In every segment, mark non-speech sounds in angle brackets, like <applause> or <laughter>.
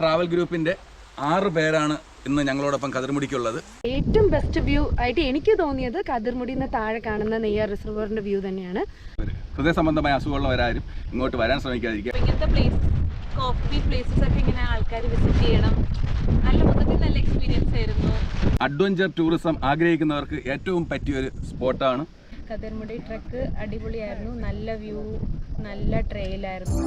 Travel ഗ്രൂപ്പിന്റെ ആറ് പേരാണ് ഇന്ന് ഞങ്ങളോടൊപ്പം കതിർമുടിക്കുള്ളത്. ഏറ്റവും ബെസ്റ്റ് വ്യൂ ആയിട്ട് എനിക്ക് തോന്നിയത് കതിർമുടിന്ന് താഴെ കാണുന്ന നെയ്യാർ റിസർവറിന്റെ വ്യൂ തന്നെയാണ്. ഹൃദയ സംബന്ധമായ അസുഖമുള്ളവരാരും ഇങ്ങോട്ട് വരാൻ ശ്രമിക്കാതിരിക്കുക. ഇങ്ങനത്തെ പ്ലേസ് കോഫി പ്ലേസസ് ഒക്കെ ഇങ്ങനെ ആൾക്കാർ വിസിറ്റ് ചെയ്യണം. നല്ല മൊത്തത്തിൽ നല്ല എക്സ്പീരിയൻസ് ആയിരുന്നു. അഡ്വഞ്ചർ ടൂറിസം ആഗ്രഹിക്കുന്നവർക്ക് ഏറ്റവും പറ്റിയൊരു സ്പോട്ടാണ്. കതിർമുടി ട്രക്ക് അടിപൊളിയായിരുന്നു. നല്ല വ്യൂ നല്ല ട്രെയിലായിരുന്നു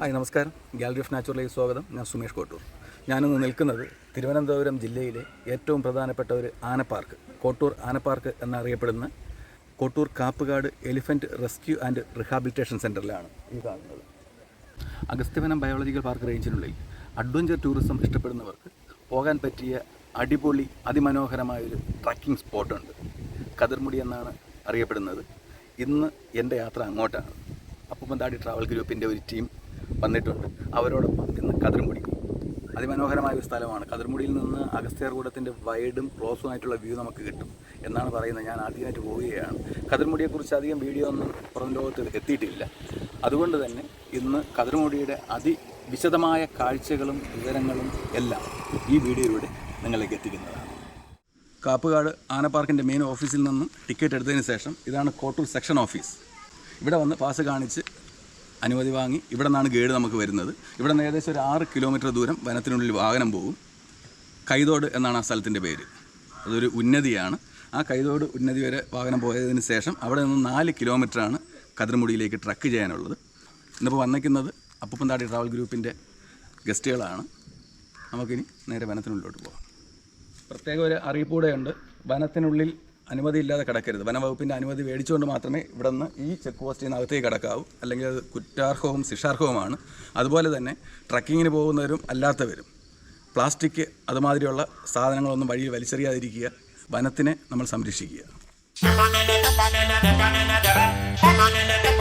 ഹായ് നമസ്കാരം. ഗാലറി ഓഫ് നാച്ചുറലിലേക്ക് സ്വാഗതം. ഞാൻ സുമേഷ് കോട്ടൂർ. ഞാനിന്ന് നിൽക്കുന്നത് തിരുവനന്തപുരം ജില്ലയിലെ ഏറ്റവും പ്രധാനപ്പെട്ട ഒരു ആനപ്പാർക്ക് കോട്ടൂർ ആനപ്പാർക്ക് പാർക്ക് എന്നറിയപ്പെടുന്ന Kottur Kappukad elephant rescue and rehabilitation സെന്ററിലാണ് ഈ കാണുന്നത്. അഗസ്ത്യവനം ബയോളജിക്കൽ പാർക്ക് റേഞ്ചിനുള്ളിൽ അഡ്വഞ്ചർ ടൂറിസം ഇഷ്ടപ്പെടുന്നവർക്ക് പോകാൻ പറ്റിയ അടിപൊളി അതിമനോഹരമായൊരു ട്രക്കിംഗ് സ്പോട്ടുണ്ട്. കതിർമുടി എന്നാണ് അറിയപ്പെടുന്നത്. ഇന്ന് എന്റെ യാത്ര അങ്ങോട്ടാണ്. അപ്പുപ്പന്താടി ട്രാവൽ ഗ്രൂപ്പിന്റെ ഒരു ടീം വന്നിട്ടുണ്ട്. അവരോടൊപ്പം ഇന്ന് കതിർമുടി. അതിമനോഹരമായ ഒരു സ്ഥലമാണ്. കതിർമുടിയിൽ നിന്ന് അഗസ്ത്യർകൂടത്തിന്റെ വൈഡും ക്ലോസും ആയിട്ടുള്ള വ്യൂ നമുക്ക് കിട്ടും എന്നാണ് പറയുന്നത് ഞാൻ ആദ്യമായിട്ട് പോവുകയാണ്. കതിർമുടിയെക്കുറിച്ച് അധികം വീഡിയോ ഒന്നും പുറം ലോകത്ത് എത്തിയിട്ടില്ല. അതുകൊണ്ട് തന്നെ ഇന്ന് കതിർമുടിയുടെ അതിവിശദമായ കാഴ്ചകളും വിവരങ്ങളും എല്ലാം ഈ വീഡിയോയിലൂടെ നിങ്ങളിലേക്ക് എത്തിക്കുന്നതാണ്. കാപ്പുകാട് ആന പാർക്കിന്റെ മെയിൻ ഓഫീസിൽ നിന്നും ടിക്കറ്റ് എടുത്തതിന് ശേഷം ഇതാണ് കോട്ടൂർ സെക്ഷൻ ഓഫീസ്. ഇവിടെ വന്ന് പാസ് കാണിച്ച് അനുമതി വാങ്ങി ഇവിടെ നിന്നാണ് ഗൈഡ് നമുക്ക് വരുന്നത്. ഇവിടെ നിന്ന് ഏകദേശം ഒരു ആറ് കിലോമീറ്റർ ദൂരം വനത്തിനുള്ളിൽ വാഹനം പോകും. കൈതോട് എന്നാണ് ആ സ്ഥലത്തിന്റെ പേര്. അതൊരു ഉന്നതിയാണ്. ആ കൈതോട് ഉന്നതി വരെ വാഹനം പോയതിന് ശേഷം അവിടെ നിന്ന് നാല് കിലോമീറ്ററാണ് കതിർമുടിയിലേക്ക് ട്രക്ക് ചെയ്യാനുള്ളത്. ഇന്നിപ്പോൾ വന്നിരിക്കുന്നത് അപ്പുപ്പന്താടി ട്രാവൽ ഗ്രൂപ്പിന്റെ ഗസ്റ്റുകളാണ്. നമുക്കിനി നേരെ വനത്തിനുള്ളിലോട്ട് പോകാം പ്രത്യേക ഒരു അറിയിപ്പ് കൂടെയുണ്ട് വനത്തിനുള്ളിൽ അനുമതി ഇല്ലാതെ കിടക്കരുത്. വനവകുപ്പിന്റെ അനുമതി മേടിച്ചുകൊണ്ട് മാത്രമേ ഇവിടെ നിന്ന് ഈ ചെക്ക് പോസ്റ്റിൽ നിന്ന് അകത്തേക്ക് കിടക്കാവൂ. അല്ലെങ്കിൽ അത് കുറ്റാർഹവും ശിക്ഷാർഹവുമാണ്. അതുപോലെ തന്നെ ട്രക്കിങ്ങിന് പോകുന്നവരും അല്ലാത്തവരും പ്ലാസ്റ്റിക് അതുമാതിരിയുള്ള സാധനങ്ങളൊന്നും വഴിയിൽ വലിച്ചെറിയാതിരിക്കുക. വനത്തിനെ നമ്മൾ സംരക്ഷിക്കുക. <laughs>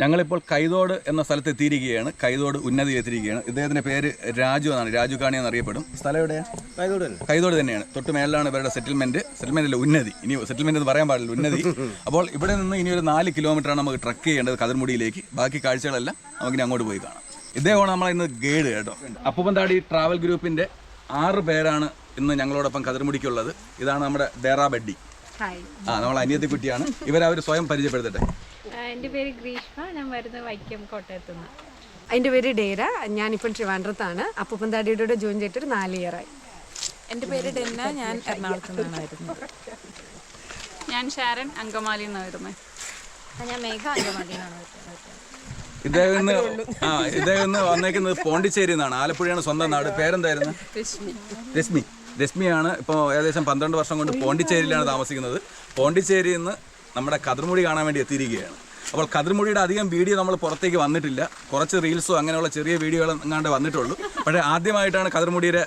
ഞങ്ങളിപ്പോൾ കൈതോട് എന്ന സ്ഥലത്ത് എത്തിയിരിക്കുകയാണ്. കൈതോട് ഉന്നതി എത്തിയിരിക്കുകയാണ് ഇദ്ദേഹത്തിന്റെ പേര് രാജു എന്നാണ്. രാജു കാണി എന്നറിയപ്പെടും. സ്ഥലം എവിടെയാണ് കൈതോട് തന്നെയാണ്. തൊട്ട് മേളിലാണ് ഇവരുടെ സെറ്റിൽമെന്റ് സെറ്റിൽമെന്റ് അല്ല ഉന്നതി. ഇനി സെറ്റിൽമെന്റ് എന്ന് പറയാൻ പാടില്ല ഉന്നതി. അപ്പോൾ ഇവിടെ നിന്ന് ഇനി ഒരു നാല് കിലോമീറ്ററാണ് നമുക്ക് ട്രക്ക് ചെയ്യേണ്ടത് കതിർമുടിയിലേക്ക്. ബാക്കി കാഴ്ചകളെല്ലാം നമുക്കിനി അങ്ങോട്ട് പോയി കാണാം. ഇദ്ദേഹമാണ് നമ്മളെ ഇന്ന് ഗൈഡ് കേട്ടോ. അപ്പുപന്താടി ട്രാവൽ ഗ്രൂപ്പിന്റെ ആറ് പേരാണ് ഇന്ന് ഞങ്ങളോടൊപ്പം കതിർമുടിക്കുള്ളത്. ഇതാണ് നമ്മുടെ ഡെറാബഡ്ഡി ബഡ്ഡി ഹായ് ആ നമ്മൾ അനിയത്തിക്കുട്ടിയാണ്. ഇവരവർ സ്വയം പരിചയപ്പെടുത്തട്ടെ. എന്റെ പേര് ഗ്രീഷ്മ ഞാൻ വരുന്നത് വൈക്കം കോട്ടയത്തു നിന്ന് എന്റെ പേര് ഡേര ഞാനിപ്പോൾ ട്രിവാൻഡ്രത്താണ്. അപ്പുപ്പന്താടിയുടെ കൂടെ ജോയിൻ ചെയ്തിട്ട് ഒരു നാല് ഇയറായി എന്റെ പേര് ഡെന്ന ഞാൻ എറണാകുളത്ത് നിന്നാണ് വരുന്നത് ഞാൻ ഷാരൻ അങ്കമാലി നിന്നാണ് വരുന്നത് ഞാൻ മേഘ അങ്കമാലിന്നാണ് വരുന്നത്. ഇദ്ദേഹം ഇന്ന് ആ ഇദ്ദേഹം ഇന്ന് വന്നേക്കുന്നത് പോണ്ടിച്ചേരി നിന്നാണ്. ആലപ്പുഴയാണ് സ്വന്തം നാട്. പേരെന്തായിരുന്നു? രശ്മി. രശ്മിയാണ് ഇപ്പോൾ ഏകദേശം പന്ത്രണ്ട് വർഷം കൊണ്ട് പോണ്ടിച്ചേരിയിലാണ് താമസിക്കുന്നത്. പോണ്ടിച്ചേരിയിൽ നിന്ന് നമ്മുടെ കതിർമുടി കാണാൻ വേണ്ടി എത്തിയിരിക്കുകയാണ്. അപ്പോൾ കതിർമുടിയുടെ അധികം വീഡിയോ നമ്മൾ പുറത്തേക്ക് വന്നിട്ടില്ല. കുറച്ച് റീൽസോ അങ്ങനെയുള്ള ചെറിയ വീഡിയോകൾ എങ്ങാണ്ട് വന്നിട്ടുള്ളൂ. പക്ഷേ ആദ്യമായിട്ടാണ് കതിർമുടിയുടെ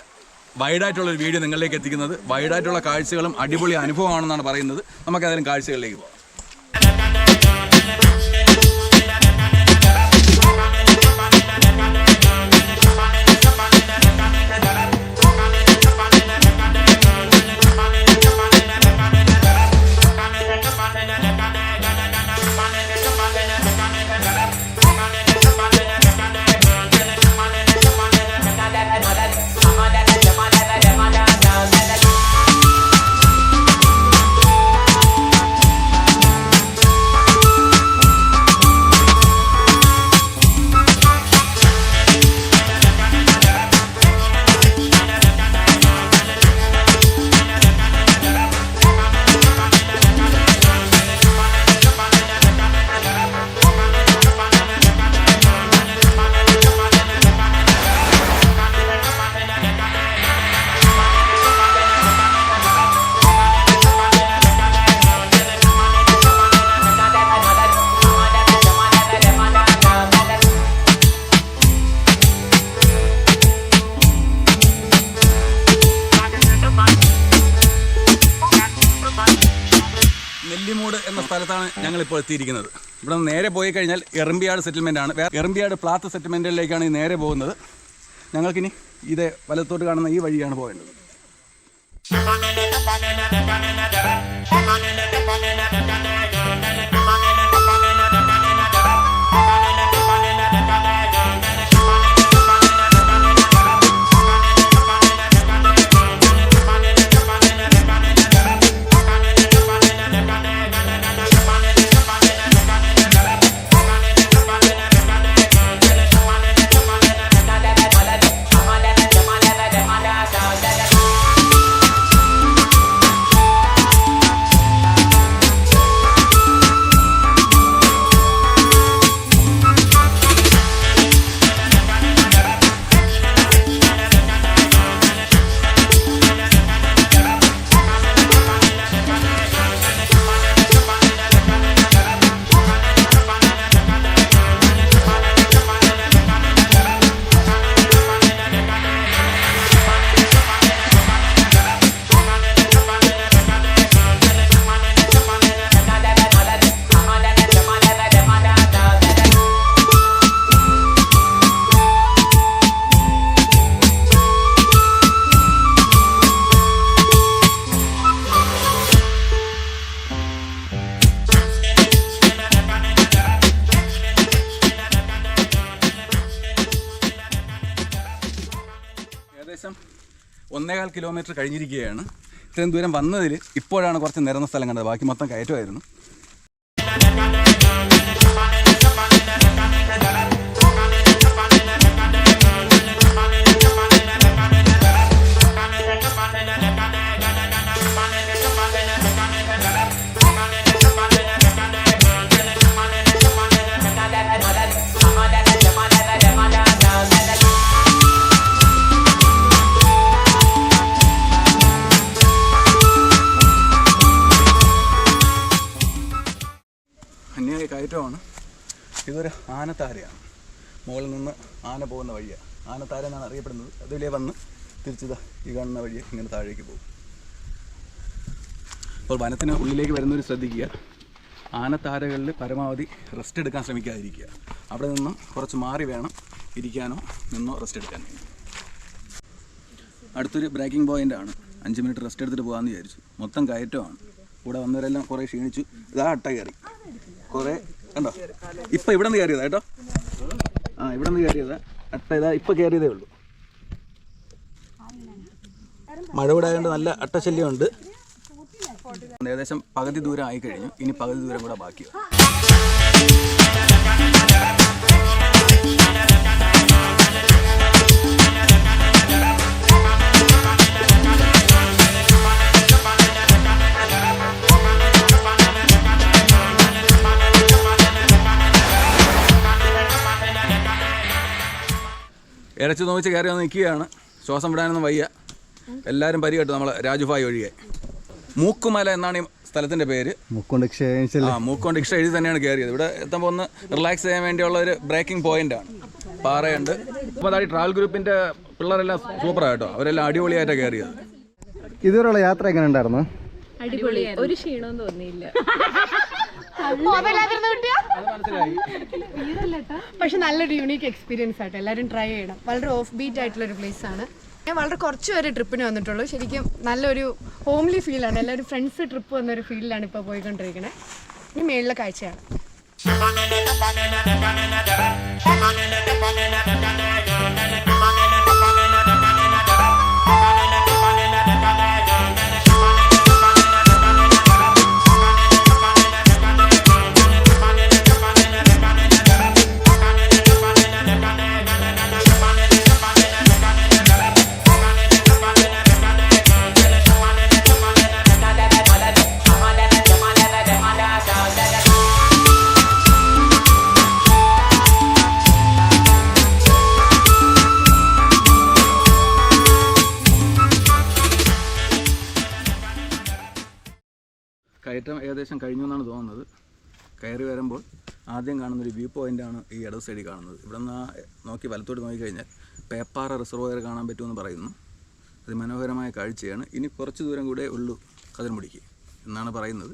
വൈഡായിട്ടുള്ള ഒരു വീഡിയോ നിങ്ങളിലേക്ക് എത്തിക്കുന്നത്. വൈഡായിട്ടുള്ള കാഴ്ചകളും അടിപൊളി അനുഭവമാണെന്നാണ് പറയുന്നത്. നമുക്ക് ഏതായാലും കാഴ്ചകളിലേക്ക് പോകാം. സ്ഥലത്താണ് ഞങ്ങൾ ഇപ്പോൾ എത്തിയിരിക്കുന്നത്. ഇവിടെ നേരെ പോയി കഴിഞ്ഞാൽ എറമ്പിയാട് സെറ്റിൽമെന്റ് ആണ്. എറമ്പിയാട് പ്ലാത്ത് സെറ്റിൽമെന്റിലേക്കാണ് ഈ നേരെ പോകുന്നത്. ഞങ്ങൾക്കിനി ഇതേ വലത്തോട്ട് കാണുന്ന ഈ വഴിയാണ് പോകേണ്ടത് ഒന്നേകാൽ കിലോമീറ്റർ കഴിഞ്ഞിരിക്കുകയാണ്. ഇത്രയും ദൂരം വന്നതിൽ ഇപ്പോഴാണ് കുറച്ച് നിരന്ന സ്ഥലം കണ്ടത്. ബാക്കി മൊത്തം കയറ്റമായിരുന്നു. കയറ്റമാണ് ഇതൊരു ആനത്താരയാണ്. മുകളിൽ നിന്ന് ആന പോകുന്ന വഴിയാണ് ആനത്താര എന്നാണ് അറിയപ്പെടുന്നത്. അതിലേ വന്ന് തിരിച്ചത് ഈ കാണുന്ന വഴി ഇങ്ങനെ താഴേക്ക് പോകും. അപ്പോൾ വനത്തിന് ഉള്ളിലേക്ക് വരുന്നവർ ശ്രദ്ധിക്കുക. ആനത്താരകളിൽ പരമാവധി റെസ്റ്റ് എടുക്കാൻ ശ്രമിക്കാതിരിക്കുക. അവിടെ നിന്ന് കുറച്ച് മാറി വേണം ഇരിക്കാനോ നിന്നോ റെസ്റ്റ് എടുക്കാൻ അടുത്തൊരു ബ്രേക്കിംഗ് പോയിന്റ് ആണ്. അഞ്ച് മിനിറ്റ് റെസ്റ്റ് എടുത്തിട്ട് പോകാമെന്ന് വിചാരിച്ചു. മൊത്തം കയറ്റമാണ്. ഇവിടെ വന്നവരെല്ലാം കുറേ ക്ഷീണിച്ചു. ഇതാ അട്ട കയറി. കുറേ കണ്ടോ? ഇപ്പം ഇവിടെ നിന്ന് കയറിയതാ കേട്ടോ. ആ ഇവിടെ നിന്ന് കയറിയതാ. അട്ട ഇതാ ഇപ്പം കയറിയതേ ഉള്ളൂ. മഴ കൂടെ ആയതുകൊണ്ട് നല്ല അട്ടശല്യമുണ്ട്. ഏകദേശം പകുതി ദൂരം ആയി കഴിഞ്ഞു. ഇനി പകുതി ദൂരം കൂടെ ബാക്കിയാണ് ഇരച്ച് നോവിച്ച് കയറി വന്ന് നിൽക്കുകയാണ്. ശ്വാസം വിടാനൊന്നും വയ്യ. എല്ലാവരും പരികെട്ടു നമ്മൾ രാജുഭായ് ഒഴികെ. മൂക്കുമല എന്നാണ് ഈ സ്ഥലത്തിന്റെ പേര്. മൂക്കൊണ്ട് ആ മൂക്കൊണ്ട് ഇക്ഷ എഴുതി തന്നെയാണ് കയറിയത്. ഇവിടെ എത്തുമ്പോൾ ഒന്ന് റിലാക്സ് ചെയ്യാൻ വേണ്ടിയുള്ള ഒരു ബ്രേക്കിംഗ് പോയിന്റ് ആണ്. പാറയുണ്ട്. അപ്പോൾ അതായത് ട്രാവൽ ഗ്രൂപ്പിന്റെ പിള്ളേരെല്ലാം സൂപ്പറാണ് കേട്ടോ അവരെല്ലാം അടിപൊളിയായിട്ടാണ് കയറിയത്. ഇതുവരെയുള്ള യാത്ര എങ്ങനെ ഉണ്ടായിരുന്നു? അടിപൊളി ഒരു ക്ഷീണവും തോന്നിയില്ല. പക്ഷെ നല്ലൊരു യൂണീക്ക് എക്സ്പീരിയൻസ് ആയിട്ട് എല്ലാവരും ട്രൈ ചെയ്യണം. വളരെ ഓഫ് ബീറ്റ് ആയിട്ടുള്ള ഒരു പ്ലേസ് ആണ്. ഞാൻ വളരെ കുറച്ച് പേര് ട്രിപ്പിന് വന്നിട്ടുള്ളൂ. ശരിക്കും നല്ലൊരു ഹോംലി ഫീലാണ് എല്ലാവരും ഫ്രണ്ട്സ് ട്രിപ്പ് വന്നൊരു ഫീലിലാണ് ഇപ്പോൾ പോയിക്കൊണ്ടിരിക്കുന്നത് ഇനി മേളിലെ കാഴ്ചയാണ്. ആദ്യം കാണുന്നൊരു വ്യൂ പോയിന്റാണ് ഈ ഇടത് സൈഡിൽ കാണുന്നത്. ഇവിടെ നിന്ന് നോക്കി വലത്തോട്ട് നോക്കിക്കഴിഞ്ഞാൽ പേപ്പാറ റിസർവോയർ കാണാൻ പറ്റുമെന്ന് പറയുന്നു. അതിമനോഹരമായ കാഴ്ചയാണ്. ഇനി കുറച്ച് ദൂരം കൂടെ ഉള്ളൂ കതിർമുടിക്ക് എന്നാണ് പറയുന്നത്.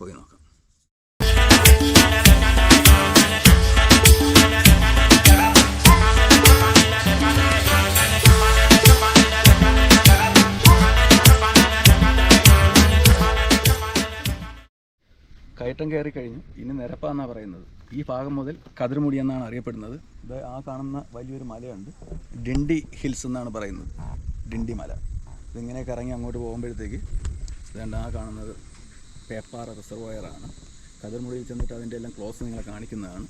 പോയി നോക്കാം. കയറ്റം കയറി കഴിഞ്ഞു. ഇനി നിരപ്പാന്നാണ് പറയുന്നത്. ഈ ഭാഗം മുതൽ കതിർമുടി എന്നാണ് അറിയപ്പെടുന്നത്. ഇത് ആ കാണുന്ന വലിയൊരു മലയുണ്ട്. ഡിണ്ടി ഹിൽസ് എന്നാണ് പറയുന്നത്. ഡിണ്ടി മല. ഇതിങ്ങനെയൊക്കെ ഇറങ്ങി അങ്ങോട്ട് പോകുമ്പോഴത്തേക്ക് ഇതുകൊണ്ട് ആ കാണുന്നത് പേപ്പാറ റിസർവോയറാണ്. കതിർമുടിയിൽ ചെന്നിട്ട് അതിന്റെ എല്ലാം ക്ലോസ് നിങ്ങളെ കാണിക്കുന്നതാണ്.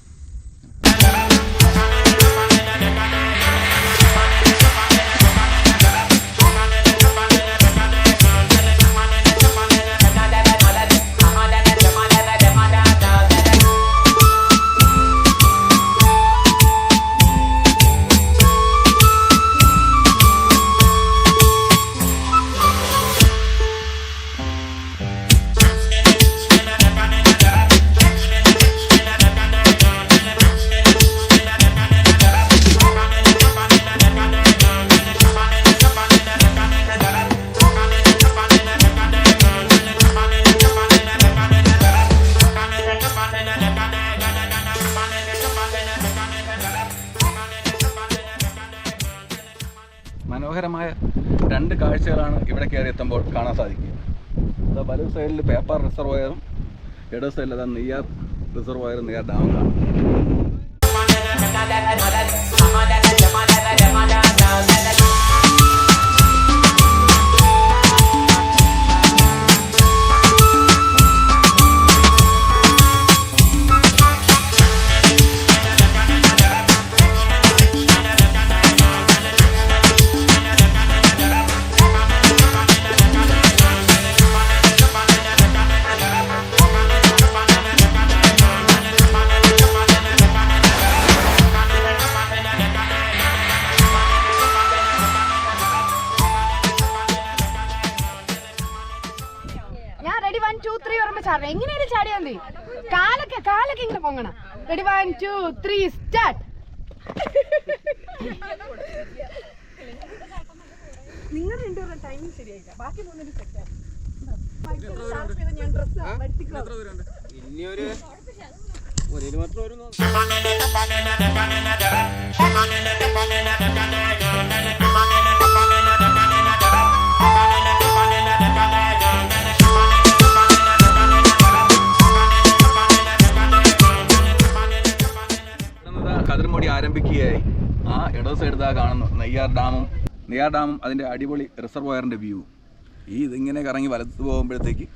ഇടത് സൈഡിൽ അതാ നെയ്യാർ റിസർവായർ നെയ്യാർ ഡാം കാണാം പൊങ്ങണം ready one two three start നിങ്ങൾ രണ്ടുപേരുടെ ടൈമിംഗ് ശരിയായില്ല ബാക്കി മൂന്നിന് സെറ്റാണ് ഇവിടുന്ന് നെയ്യാർ ഡാമും നെയ്യാർ ഡാമും അതിന്റെ അടിപൊളി റിസർവോയറിന്റെ വ്യൂ ഈ ഇതിങ്ങനെ കറങ്ങി വലത്ത് പോകുമ്പോഴത്തേക്ക്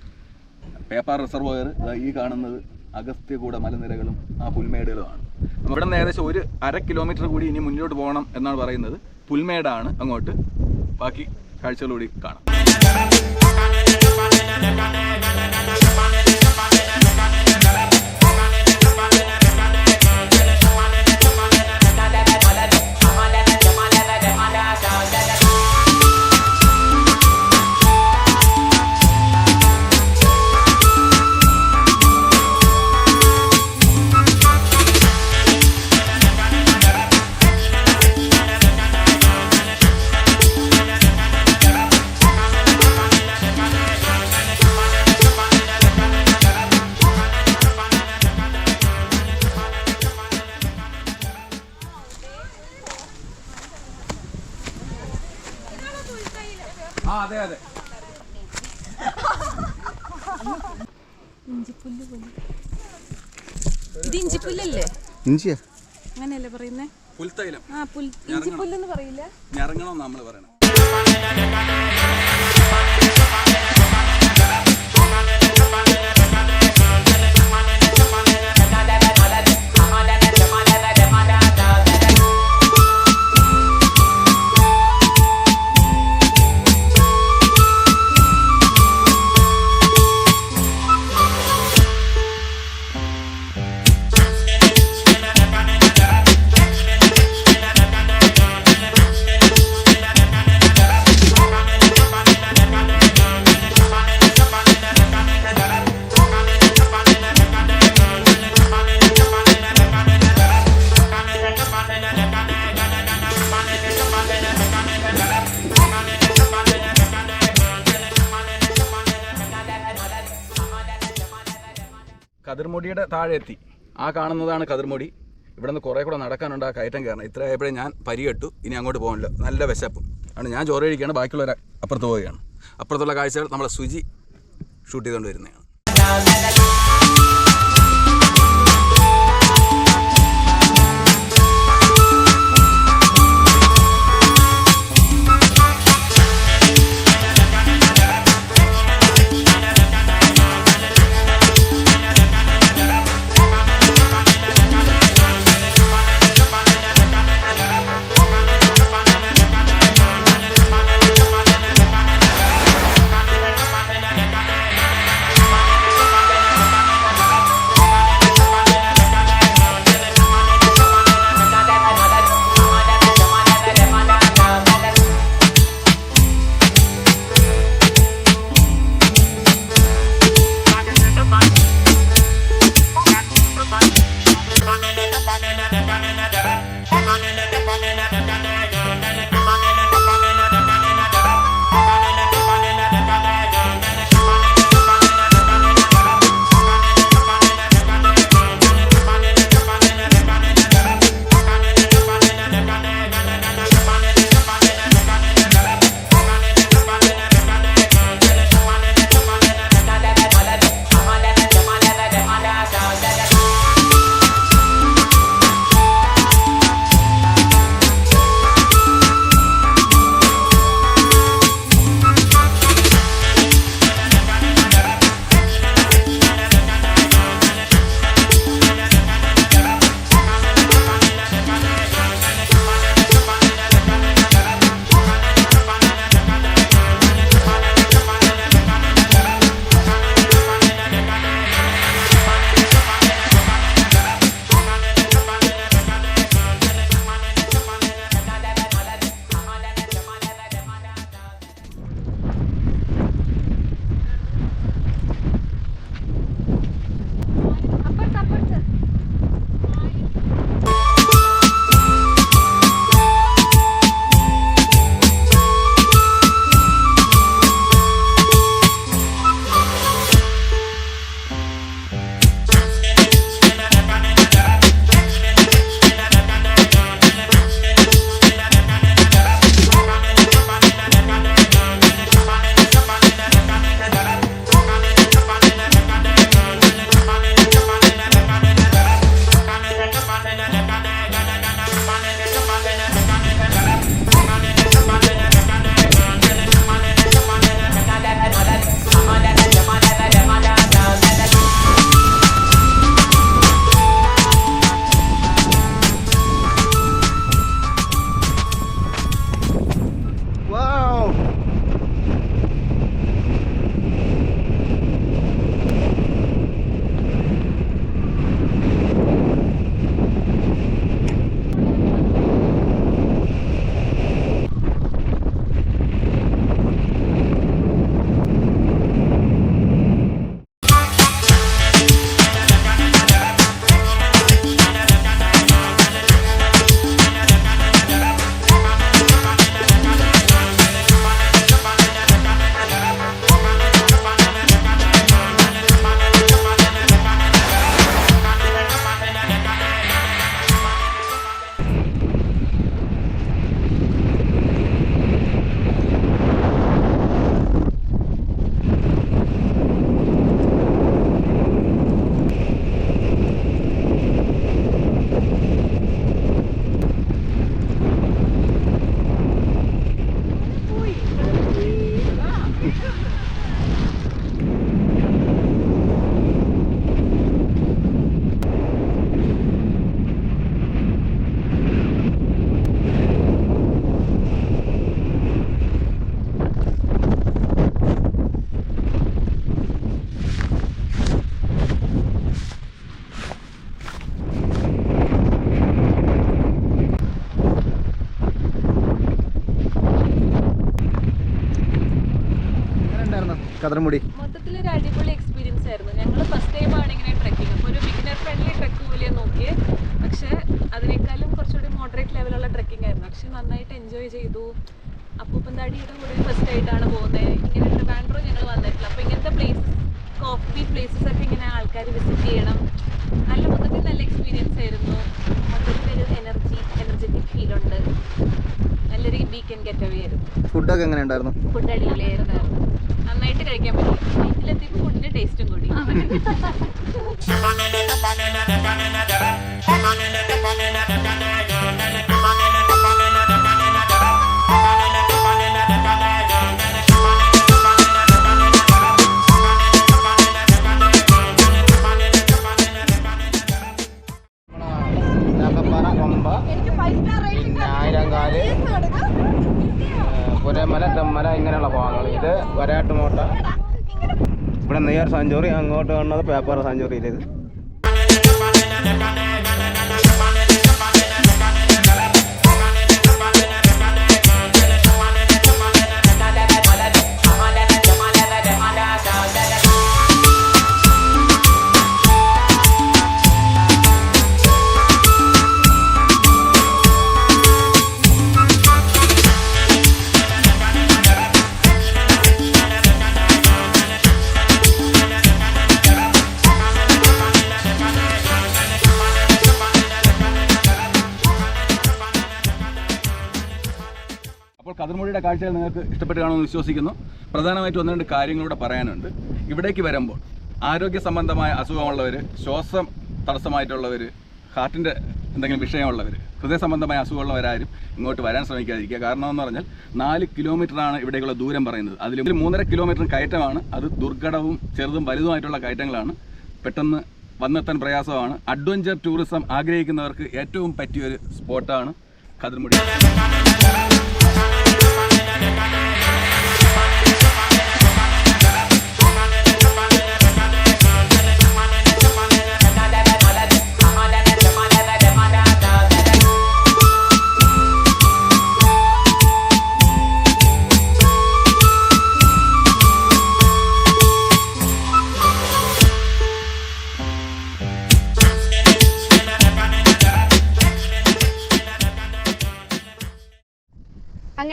പേപ്പർ റിസർവോയർ ഈ കാണുന്നത് അഗസ്ത്യകൂട മലനിരകളും ആ പുൽമേടുകളുമാണ്. ഇവിടെ നിന്ന് ഏകദേശം ഒരു അര കിലോമീറ്റർ കൂടി ഇനി മുന്നോട്ട് പോകണം എന്നാണ് പറയുന്നത്. പുൽമേടാണ് അങ്ങോട്ട്. ബാക്കി കാഴ്ചകളൂടി കാണാം. ഇഞ്ചിയാ. അങ്ങനെയല്ലേ പറയുന്നേ? പുൽത്തൈലം. ആ പുൽ ഇഞ്ചിപ്പുല്ലെന്ന് പറയില്ല. ഞറങ്ങണം നമ്മൾ പറയണം. കതിർമുടിയുടെ താഴെ എത്തി ആ കാണുന്നതാണ് കതിർമുടി. ഇവിടെ നിന്ന് കുറേ കൂടെ നടക്കാനുണ്ട് ആ കയറ്റം കയറണം. ഇത്ര ആയപ്പോഴേ ഞാൻ പരികെട്ടു. ഇനി അങ്ങോട്ട് പോകണില്ല നല്ല വിശപ്പും. ആണ് ഞാൻ ചോറ് കഴിക്കുകയാണ് ബാക്കിയുള്ളവർ അപ്പുറത്ത് പോവുകയാണ്. അപ്പുറത്തുള്ള കാഴ്ചകൾ നമ്മളെ സുജി ഷൂട്ട് ചെയ്തുകൊണ്ട് വരുന്നതാണ്. Manele കതിർമുടി മൊത്തത്തിൽ ഒരു അടിപൊളി എക്സ്പീരിയൻസ് ആയിരുന്നു. ഞങ്ങൾ ഫസ്റ്റ് ടൈം ആണ് ഇങ്ങനെ ട്രക്കിംഗ് അപ്പോൾ ഒരു ബിഗിനർ ഫ്രണ്ട്ലി ട്രക്ക് പോലെയാണ് നോക്കിയത് പക്ഷേ അതിനേക്കാളും കുറച്ചുകൂടി മോഡറേറ്റ് ലെവലുള്ള ട്രക്കിംഗ് ആയിരുന്നു. പക്ഷെ നന്നായിട്ട് എൻജോയ് ചെയ്തു. അപ്പൂപ്പന്താടിയുടെ കൂടെ ഫസ്റ്റ് ആയിട്ടാണ് പോകുന്നത് ഇങ്ങനെ ട്രിവാൻഡ്രോ ഞങ്ങൾ വന്നിട്ടില്ല. അപ്പോൾ ഇങ്ങനത്തെ പ്ലേസസ് കോഫി പ്ലേസസ് ഒക്കെ ഇങ്ങനെ ആൾക്കാർ വിസിറ്റ് ചെയ്യണം. നല്ല മൊത്തത്തിൽ നല്ല എക്സ്പീരിയൻസ് ആയിരുന്നു. മൊത്തത്തിൽ ഒരു എനർജി എനർജറ്റിക് ഫീൽ ഉണ്ട്. നല്ലൊരു വീക്കെൻഡ് ഗെറ്റ് അവേ ആയിരുന്നു. ഫുഡ് ഒക്കെ എങ്ങനെ ഉണ്ടായിരുന്നു? ഫുഡ് അടിപൊളിയായിരുന്നു. നന്നായിട്ട് കഴിക്കാൻ പറ്റും. വീട്ടിലെത്തിയപ്പോൾ ഫുഡിന്റെ ടേസ്റ്റും കൂടി. <laughs> സാഞ്ചുറി അങ്ങോട്ട് കാണുന്നത് പേപ്പർ സാഞ്ചുറിയിലേത്. അപ്പോൾ കതിർമൊഴിയുടെ കാഴ്ചകൾ നിങ്ങൾക്ക് ഇഷ്ടപ്പെട്ട് കാണുമെന്ന് വിശ്വസിക്കുന്നു. പ്രധാനമായിട്ടും ഒന്ന് രണ്ട് കാര്യങ്ങളൂടെ പറയാനുണ്ട്. ഇവിടേക്ക് വരുമ്പോൾ ആരോഗ്യ സംബന്ധമായ അസുഖമുള്ളവർ ശ്വാസം തടസ്സമായിട്ടുള്ളവർ ഹാർട്ടിന്റെ എന്തെങ്കിലും വിഷയമുള്ളവർ ഹൃദയ സംബന്ധമായ അസുഖമുള്ളവരാരും ഇങ്ങോട്ട് വരാൻ ശ്രമിക്കാതിരിക്കുക. കാരണം എന്ന് പറഞ്ഞാൽ നാല് കിലോമീറ്ററാണ് ഇവിടേക്കുള്ള ദൂരം പറയുന്നത്. അതിൽ മൂന്നര കിലോമീറ്റർ കയറ്റമാണ്. അത് ദുർഘടവും ചെറുതും വലുതുമായിട്ടുള്ള കയറ്റങ്ങളാണ്. പെട്ടെന്ന് വന്നെത്താൻ പ്രയാസമാണ്. അഡ്വഞ്ചർ ടൂറിസം ആഗ്രഹിക്കുന്നവർക്ക് ഏറ്റവും പറ്റിയൊരു സ്പോട്ടാണ് കതിർമുടി. na na na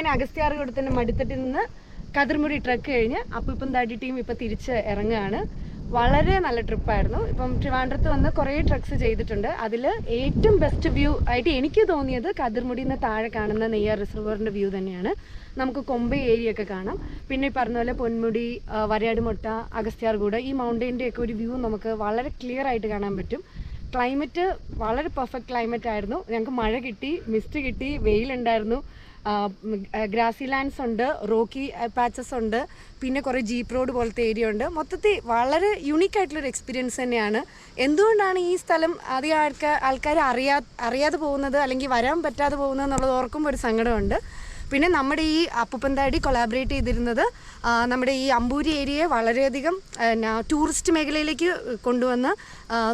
അങ്ങനെ അഗസ്ത്യാർകൂടത്തിന്റെ മടിത്തട്ടിൽ നിന്ന് കതിർമുടി ട്രക്ക് കഴിഞ്ഞ് അപ്പൂപ്പൻ താടി ടീം ഇപ്പം തിരിച്ച് ഇറങ്ങുകയാണ്. വളരെ നല്ല ട്രിപ്പായിരുന്നു. ഇപ്പം ട്രിവാൻഡ്രത്ത് വന്ന് കുറേ ട്രക്സ് ചെയ്തിട്ടുണ്ട്. അതിൽ ഏറ്റവും ബെസ്റ്റ് വ്യൂ ആയിട്ട് എനിക്ക് തോന്നിയത് കതിർമുടിയിൽ നിന്ന് താഴെ കാണുന്ന നെയ്യാർ റിസർവറിന്റെ വ്യൂ തന്നെയാണ്. നമുക്ക് കൊമ്പ ഏരിയ ഒക്കെ കാണാം. പിന്നെ ഈ പറഞ്ഞ പോലെ പൊന്മുടി വരയാടുമുട്ട അഗസ്ത്യാർകൂട് ഈ മൗണ്ടെയിന്റെ ഒക്കെ ഒരു വ്യൂ നമുക്ക് വളരെ ക്ലിയർ ആയിട്ട് കാണാൻ പറ്റും. ക്ലൈമറ്റ് വളരെ പെർഫെക്റ്റ് ക്ലൈമറ്റ് ആയിരുന്നു. ഞങ്ങൾക്ക് മഴ കിട്ടി മിസ്റ്റ് കിട്ടി വെയിലുണ്ടായിരുന്നു. ഗ്രാസി ലാൻഡ്സ് ഉണ്ട് റോക്കി പാച്ചസ് ഉണ്ട് പിന്നെ കുറേ ജീപ്പ് റോഡ് പോലത്തെ ഏരിയ ഉണ്ട്. മൊത്തത്തിൽ വളരെ യുണീക്ക് ആയിട്ടുള്ളൊരു എക്സ്പീരിയൻസ് തന്നെയാണ്. എന്തുകൊണ്ടാണ് ഈ സ്ഥലം അധികം ആൾക്കാർ ആൾക്കാർ അറിയാ അറിയാതെ പോകുന്നത് അല്ലെങ്കിൽ വരാൻ പറ്റാതെ പോകുന്നത് എന്നുള്ളത് ഓർക്കുമ്പോൾ ഒരു സങ്കടമുണ്ട്. പിന്നെ നമ്മുടെ ഈ അപ്പുപ്പന്താടി കൊളാബറേറ്റ് ചെയ്തിരുന്നത് നമ്മുടെ ഈ അമ്പൂരി ഏരിയയെ വളരെയധികം ടൂറിസ്റ്റ് മേഖലയിലേക്ക് കൊണ്ടുവന്ന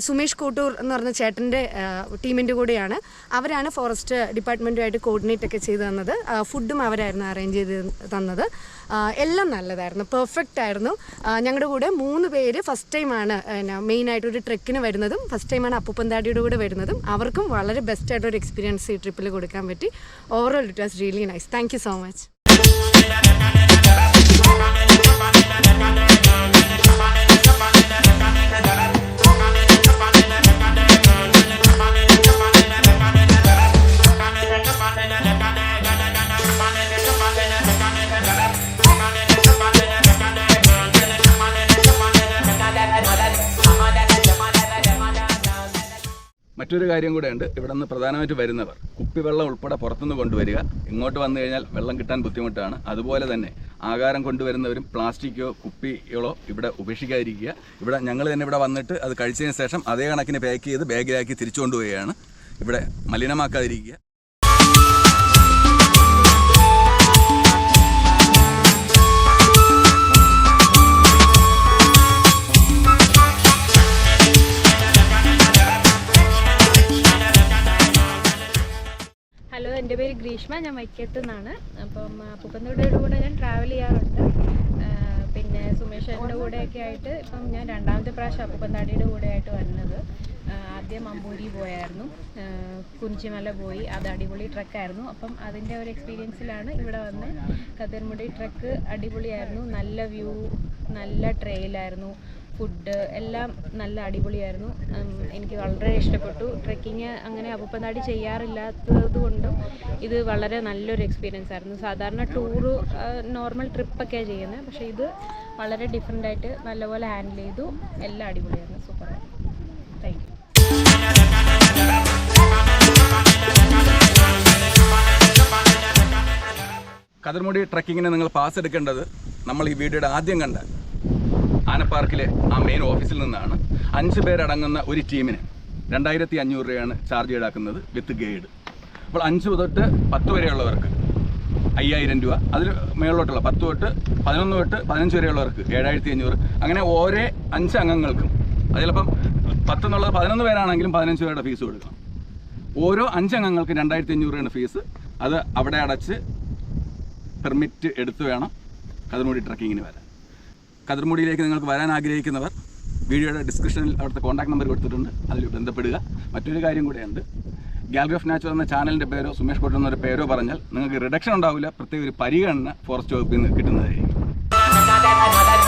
സുമേഷ് കോട്ടൂർ എന്ന് പറഞ്ഞ ചേട്ടന്റെ ടീമിന്റെ കൂടെയാണ്. അവരാണ് ഫോറസ്റ്റ് ഡിപ്പാർട്ട്മെന്റുമായിട്ട് കോർഡിനേറ്റ് ഒക്കെ ചെയ്തു തന്നത്. ഫുഡും അവരായിരുന്നു അറേഞ്ച് ചെയ്ത് തന്നത്. എല്ലാം നല്ലതായിരുന്നു. പെർഫെക്റ്റ് ആയിരുന്നു. ഞങ്ങളുടെ കൂടെ മൂന്ന് പേര് ഫസ്റ്റ് ടൈമാണ് മെയിനായിട്ട് ഒരു ട്രെക്കിന് വരുന്നതും ഫസ്റ്റ് ടൈമാണ് അപ്പുപ്പന്താടിയുടെ കൂടെ വരുന്നതും. അവർക്കും വളരെ ബെസ്റ്റ് ആയിട്ടൊരു എക്സ്പീരിയൻസ് ഈ ട്രിപ്പിൽ കൊടുക്കാൻ പറ്റി. Overall it was really nice thank so much മറ്റൊരു കാര്യം കൂടെ ഉണ്ട് ഇവിടെ നിന്ന് പ്രധാനമായിട്ട് വരുന്നവർ കുപ്പിവെള്ളം ഉൾപ്പെടെ പുറത്തുനിന്ന് കൊണ്ടുവരിക. ഇങ്ങോട്ട് വന്നു കഴിഞ്ഞാൽ വെള്ളം കിട്ടാൻ ബുദ്ധിമുട്ടാണ്. അതുപോലെ തന്നെ ആഹാരം കൊണ്ടുവരുന്നവരും പ്ലാസ്റ്റിക്കോ കുപ്പികളോ ഇവിടെ ഉപേക്ഷിക്കാതിരിക്കുക. ഇവിടെ ഞങ്ങൾ തന്നെ ഇവിടെ വന്നിട്ട് അത് കഴിച്ചതിന് ശേഷം അതേ കണക്കിന് പാക്ക് ചെയ്ത് ബാഗിലാക്കി തിരിച്ചു കൊണ്ടുപോവുകയാണ്. ഇവിടെ മലിനമാക്കാതിരിക്കുക. ഹലോ എന്റെ പേര് ഗ്രീഷ്മ ഞാൻ വൈക്കത്ത് നിന്നാണ്. അപ്പം അപ്പൂപ്പന്റെ കൂടെ ഞാൻ ട്രാവൽ ചെയ്യാറുണ്ട്. പിന്നെ സുമേഷന്റെ കൂടെയൊക്കെ ആയിട്ട് ഇപ്പം ഞാൻ രണ്ടാമത്തെ പ്രാവശ്യം അപ്പൂപ്പന്താടിയുടെ കൂടെ ആയിട്ട് വരുന്നത് ആദ്യം അമ്പൂരി പോയായിരുന്നു. കുഞ്ചിമല പോയി. അത് അടിപൊളി ട്രക്കായിരുന്നു. അപ്പം അതിന്റെ ഒരു എക്സ്പീരിയൻസിലാണ് ഇവിടെ വന്ന് കതിർമുടി ട്രക്ക് അടിപൊളിയായിരുന്നു. നല്ല വ്യൂ നല്ല ട്രെയിലായിരുന്നു ഫുഡ് എല്ലാം നല്ല അടിപൊളിയായിരുന്നു. എനിക്ക് വളരെ ഇഷ്ടപ്പെട്ടു. ട്രെക്കിങ് അങ്ങനെ അപ്പുപ്പനാടി ചെയ്യാറില്ലാത്തത് കൊണ്ടും ഇത് വളരെ നല്ലൊരു എക്സ്പീരിയൻസ് ആയിരുന്നു സാധാരണ ടൂറ് നോർമൽ ട്രിപ്പൊക്കെയാണ് ചെയ്യുന്നത് പക്ഷേ ഇത് വളരെ ഡിഫറെന്റ് ആയിട്ട് നല്ലപോലെ ഹാൻഡിൽ ചെയ്തു. എല്ലാം അടിപൊളിയായിരുന്നു. സൂപ്പറായിരുന്നു. താങ്ക് യു കതിർമുടി ട്രക്കിങ്ങിന് നിങ്ങൾ പാസ് എടുക്കേണ്ടത് നമ്മൾ ഈ വീഡിയോയുടെ ആദ്യം കണ്ട ആനപ്പാർക്കിലെ ആ മെയിൻ ഓഫീസിൽ നിന്നാണ് അഞ്ച് പേരടങ്ങുന്ന ഒരു ടീമിന് രണ്ടായിരത്തി അഞ്ഞൂറ് രൂപയാണ് ചാർജ് ഈടാക്കുന്നത് വിത്ത് ഗൈഡ് അപ്പോൾ അഞ്ച് തൊട്ട് പത്ത് വരെയുള്ളവർക്ക് അയ്യായിരം രൂപ. അതിൽ മേളിലോട്ടുള്ള പത്ത് തൊട്ട് പതിനൊന്ന് തൊട്ട് പതിനഞ്ച് വരെയുള്ളവർക്ക് ഏഴായിരത്തി അഞ്ഞൂറ് അങ്ങനെ ഓരോ അഞ്ച് അംഗങ്ങൾക്കും അത് ചിലപ്പം പത്ത് എന്നുള്ളത് പതിനൊന്ന് പേരാണെങ്കിലും പതിനഞ്ച് പേരുടെ ഫീസ് കൊടുക്കണം. ഓരോ അഞ്ച് അംഗങ്ങൾക്കും രണ്ടായിരത്തി അഞ്ഞൂറ് രൂപയാണ് ഫീസ് അത് അവിടെ അടച്ച് പെർമിറ്റ് എടുത്തു വേണം. അതിനുവേണ്ടി ട്രക്കിങ്ങിന് വരാൻ. കതിർമുടിയിലേക്ക് നിങ്ങൾക്ക് വരാൻ ആഗ്രഹിക്കുന്നവർ വീഡിയോയുടെ ഡിസ്ക്രിപ്ഷനിൽ അവിടുത്തെ കോൺടാക്ട് നമ്പർ കൊടുത്തിട്ടുണ്ട്. അതിൽ ബന്ധപ്പെടുക. മറ്റൊരു കാര്യം കൂടെയുണ്ട്. ഗാലറി ഓഫ് നാച്ചുറൽ എന്ന ചാനലിന്റെ പേരോ സുമേഷ് കോട്ടൻ എന്നൊരു പേരോ പറഞ്ഞാൽ നിങ്ങൾക്ക് റിഡക്ഷൻ ഉണ്ടാവില്ല. പ്രത്യേക ഒരു പരിഗണന ഫോറസ്റ്റ് വകുപ്പിൽ നിന്ന് കിട്ടുന്നതായിരിക്കും.